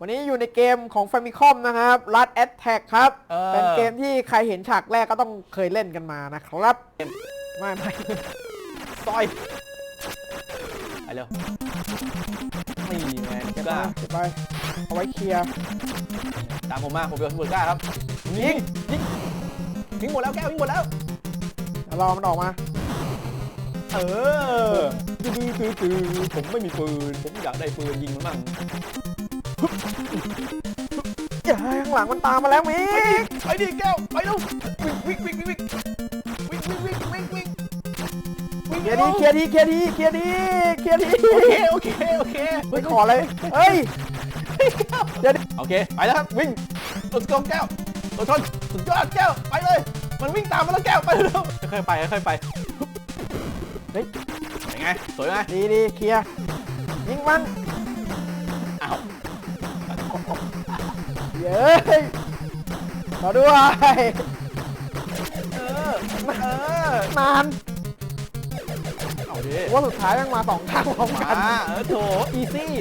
วันนี้อยู่ในเกมของ Famicom นะครับ Last Attack ครับ เออ เป็นเกมที่ใครเห็นฉากแรกก็ต้องเคยเล่นกันมานะครับไม่ไม่ ซอยไปเร็วนี่ไงเก็บกล้ามาเก็บไปเอาไว้เคลียร์ ตามผมมาผมเป็นคนกล้าครับยิงยิงยิงหมดแล้วแก้วยิงหมดแล้ว เดี๋ยวรอมันออกมา เออตื้อตื้อตื้อผมไม่มีปืน ผมอยากได้ปืนยิงมันมั่ง อย่าข้างหลังมันตามมาแล้วมิไปดิแก้วไปเร็ววิ่งวิ่งวิ่งวิ่งวิ่งวิ่งวิ่งวิ่งวิ่งวิ่งวิ่งเคลียร์ดีเคลียร์ดีเคลียร์ดีเคลียร์ดีเคลียร์ดีโอเคโอเคโอเคไม่ขอเลยเฮ้ยเดี๋ยวดิโอเคไปแล้วครับวิ่งรถกองแก้วรถชนสุดยอดแก้วไปเลย มันวิ่งตามมาแล้วแก้วไปเร็วค่อยๆไปค่อยๆไปเฮ้ยเป็นไงสวยไหมดีดีเคลียร์ยิงมัน เย้ยขอด้วยเออเออนานเอาดิว่าสุดท้ายแม่งมาสองทางพร้อมมากัน เออโถอีซี่